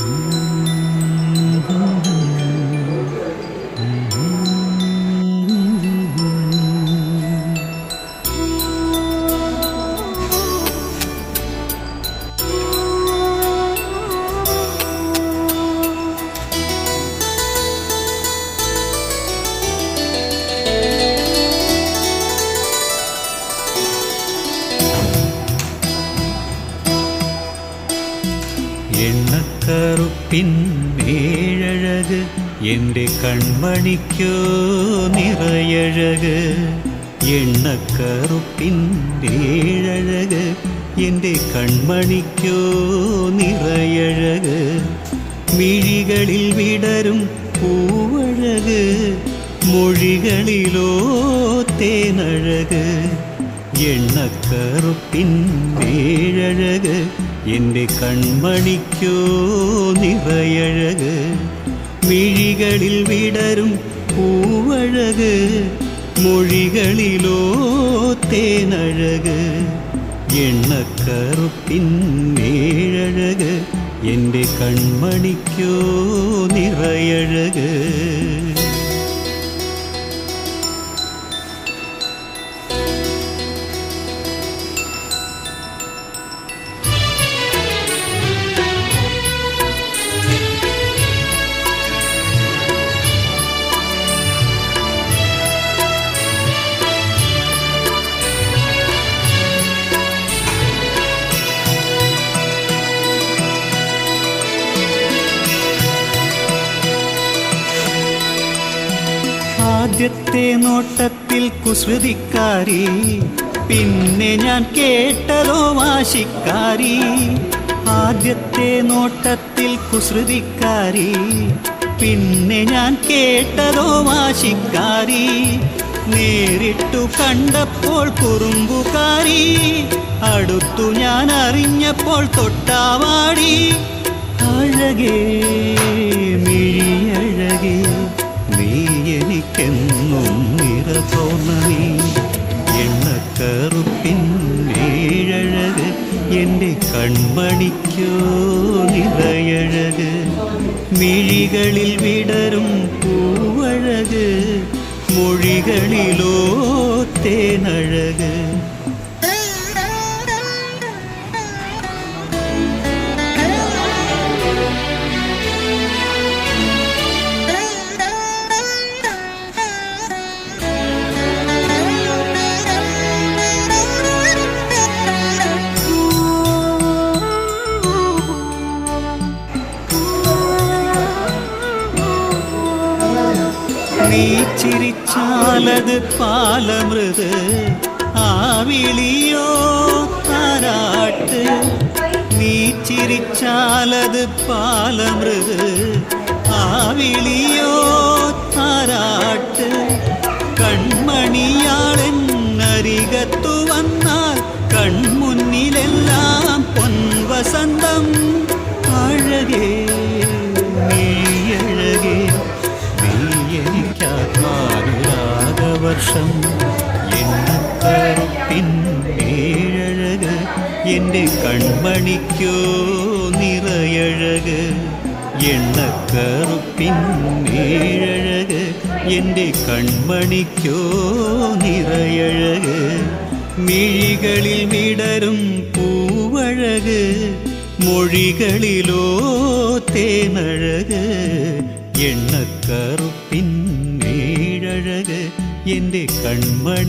Mm-hmm. ഏഴഴക് എന്റെ കൺമണിക്കോ നിറയഴക്. എണ്ണക്കറുപ്പിൻ ഏഴഴക് എന്റെ കൺമണിക്കോ നിറയഴക്. മിഴികളിൽ വിടരും പൂവഴക് മൊഴികളിലോ തേനഴക്. എണ്ണക്കറുപ്പിൻ ഏഴഴക് എന്റെ കൺമണിക്കോ നിറയഴക് മിഴികളിൽ വിടരും പൂവഴക് മൊഴികളിലോ തേനഴക് എണ്ണക്കറുപ്പിൻ മേഴഴക് എന്റെ കൺമണിക്കോ നിറയഴക്. ആദ്യത്തെ നോട്ടത്തിൽ കുസൃതിക്കാരി. പിന്നെ ഞാൻ കേട്ടതോ വാശിക്കാരി. ആദ്യത്തെ നോട്ടത്തിൽ കുസൃതിക്കാരി. പിന്നെ ഞാൻ കേട്ടതോ വാശിക്കാരി. നേരിട്ടു കണ്ടപ്പോൾ കുറുമ്പുകാരി. അടുത്തു ഞാൻ അറിഞ്ഞപ്പോൾ തൊട്ടാവാടി. അഴകേ മിഴിയഴകേ. എന്റെ കൺമണിക്കോ നിറയഴക് മിഴികളിൽ വിടരും പൂവഴക്. മൊഴികളിലോ തേനഴക്. നീ ചിരിച്ചാലത് പാലമൃത്. ആ വിളിയോ താരാട്ട് നീ ചിരിച്ചാലത് പാലമൃത്. ആ വിളിയോ താരാട്ട് കൺമണിയാളെന്നരികത്തു വന്നാൽ കൺമുന്നിലെല്ലാം പൊൻവസന്തം എനിക്കാത്മാനുരാഗവർഷം എണ്ണക്കറുപ്പിൻ ഏഴഴക്. എന്റെ കൺമണിക്കോ നിറയഴക്. എണ്ണക്കറുപ്പിൻ ഏഴഴക്. എന്റെ കൺമണിക്കോ നിറയഴക്. മിഴികളിൽ വിടരും പൂവഴക്. മൊഴികളിലോ തേനഴക്. എണ്ണക്കറുപ്പിൻ ഏഴഴക്. എന്റെ കൺമണി